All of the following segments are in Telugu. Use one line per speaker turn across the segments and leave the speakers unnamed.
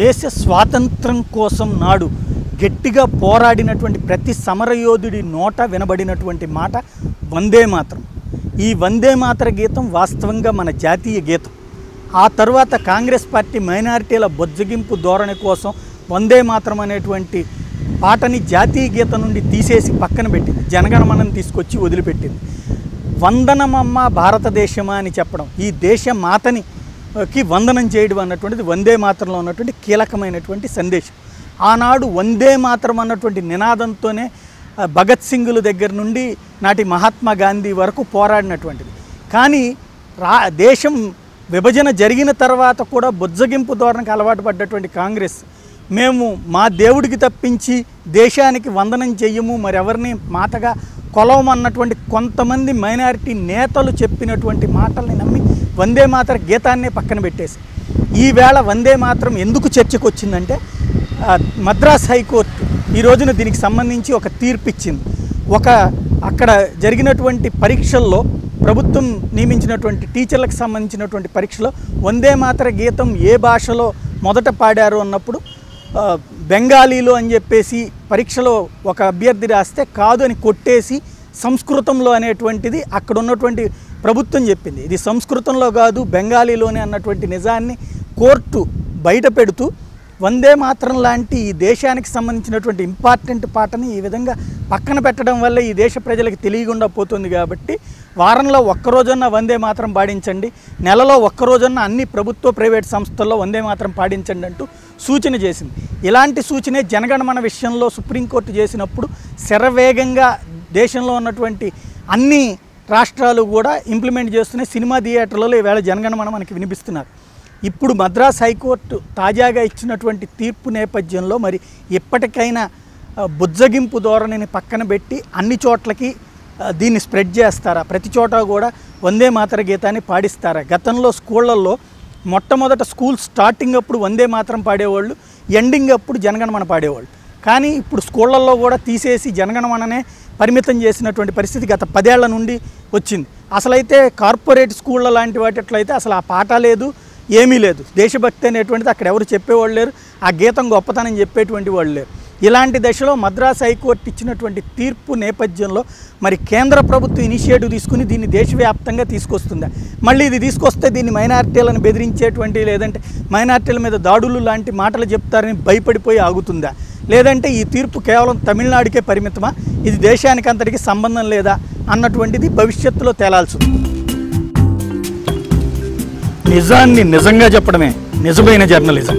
దేశ స్వాతంత్రం కోసం నాడు గట్టిగా పోరాడినటువంటి ప్రతి సమరయోధుడి నోట వినబడినటువంటి మాట వందే మాత్రం. ఈ వందే మాత్ర గీతం వాస్తవంగా మన జాతీయ గీతం. ఆ తర్వాత కాంగ్రెస్ పార్టీ మైనారిటీల బొజ్జగింపు ధోరణి కోసం వందే మాత్రం అనేటువంటి పాటని జాతీయ గీతం నుండి తీసేసి పక్కన పెట్టింది. జనగణమనం తీసుకొచ్చి వదిలిపెట్టింది. వందనమమ్మ భారతదేశమా అని చెప్పడం. ఈ దేశ మాతని కి వందనం చేయడం అన్నటువంటిది వందే మాత్రంలో ఉన్నటువంటి కీలకమైనటువంటి సందేశం. ఆనాడు వందే మాత్రం అన్నటువంటి నినాదంతోనే భగత్ సింగుల దగ్గర నుండి నాటి మహాత్మా గాంధీ వరకు పోరాడినటువంటిది. కానీ రా దేశం విభజన జరిగిన తర్వాత కూడా బుజ్జగింపు ధోరణికి అలవాటు పడ్డటువంటి కాంగ్రెస్. మేము మా దేవుడికి తప్పించి దేశానికి వందనం చెయ్యము మరెవరిని మాటగా కొలవమన్నటువంటి కొంతమంది మైనారిటీ నేతలు చెప్పినటువంటి మాటల్ని నమ్మి వందే మాతర గీతాన్నే పక్కన పెట్టేసి. ఈవేళ వందే మాత్రం ఎందుకు చర్చకు వచ్చిందంటే మద్రాస్ హైకోర్టు ఈ రోజున దీనికి సంబంధించి ఒక తీర్పు ఇచ్చింది ఒక అక్కడ జరిగినటువంటి పరీక్షల్లో ప్రభుత్వం నియమించినటువంటి టీచర్లకు సంబంధించినటువంటి పరీక్షలో వందే మాతర గీతం ఏ భాషలో మొదట పాడారు అన్నప్పుడు బెంగాలీలో అని చెప్పేసి పరీక్షలో ఒక అభ్యర్థి రాస్తే కాదు అని కొట్టేసి సంస్కృతంలో అనేటువంటిది అక్కడ ఉన్నటువంటి ప్రభుత్వం చెప్పింది. ఇది సంస్కృతంలో కాదు బెంగాలీలోనే అన్నటువంటి నిజాన్ని కోర్టు బయట పెడుతూ వందే మాత్రం లాంటి ఈ దేశానికి సంబంధించినటువంటి ఇంపార్టెంట్ పాటని ఈ విధంగా పక్కన పెట్టడం వల్ల ఈ దేశ ప్రజలకు తెలియకుండా పోతుంది కాబట్టి వారంలో ఒక్కరోజన్నా వందే మాత్రం పాడించండి. నెలలో ఒక్కరోజన్నా అన్ని ప్రభుత్వ ప్రైవేట్ సంస్థల్లో వందే మాత్రం పాడించండి అంటూ సూచన చేసింది. ఇలాంటి సూచనే జనగణమన విషయంలో సుప్రీంకోర్టు చేసినప్పుడు శరవేగంగా దేశంలో ఉన్నటువంటి అన్ని రాష్ట్రాలు కూడా ఇంప్లిమెంట్ చేస్తున్న సినిమా థియేటర్లలో ఈవేళ జనగణమన మనకి వినిపిస్తున్నారు. ఇప్పుడు మద్రాస్ హైకోర్టు తాజాగా ఇచ్చినటువంటి తీర్పు నేపథ్యంలో మరి ఎప్పటికైనా బుజ్జగింపు ధోరణిని పక్కన పెట్టి అన్ని చోట్లకి దీన్ని స్ప్రెడ్ చేస్తారా? ప్రతి చోట కూడా వందే మాతర గీతాన్ని పాడిస్తారా? గతంలో స్కూళ్ళల్లో మొట్టమొదట స్కూల్ స్టార్టింగ్ అప్పుడు వందే మాత్రం పాడేవాళ్ళు ఎండింగ్ అప్పుడు జనగణమన పాడేవాళ్ళు. కానీ ఇప్పుడు స్కూళ్ళల్లో కూడా తీసేసి జనగణమననే పరిమితం చేసినటువంటి పరిస్థితి గత పదేళ్ళ నుండి వచ్చింది. అసలైతే కార్పొరేట్ స్కూళ్ళ లాంటి వాటిట్లయితే అసలు ఆ పాట లేదు ఏమీ లేదు. దేశభక్తి అనేటువంటిది అక్కడ ఎవరు చెప్పేవాళ్ళు లేరు ఆ గీతం గొప్పతనం చెప్పేటువంటి వాళ్ళు లేరు. ఇలాంటి దశలో మద్రాస్ హైకోర్టు ఇచ్చినటువంటి తీర్పు నేపథ్యంలో మరి కేంద్ర ప్రభుత్వం ఇనిషియేటివ్ తీసుకుని దీన్ని దేశవ్యాప్తంగా తీసుకొస్తుందా. మళ్ళీ ఇది తీసుకొస్తే దీన్ని మైనార్టీలను బెదిరించేటువంటి లేదంటే మైనార్టీల మీద దాడులు లాంటి మాటలు చెప్తారని భయపడిపోయి ఆగుతుందా? లేదంటే ఈ తీర్పు కేవలం తమిళనాడుకే పరిమితమా? ఇది దేశానికి అంతటికి సంబంధం లేదా అన్నటువంటిది భవిష్యత్తులో తేలాల్సి నిజాన్ని నిజంగా చెప్పడమే నిజమైన జర్నలిజం.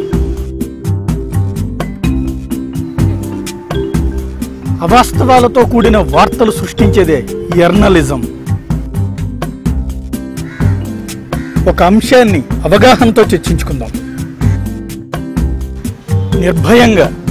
అవాస్తవాలతో కూడిన వార్తలు సృష్టించేదే జర్నలిజం. ఒక అంశాన్ని అవగాహనతో చర్చించుకుందాం. నిర్భయంగా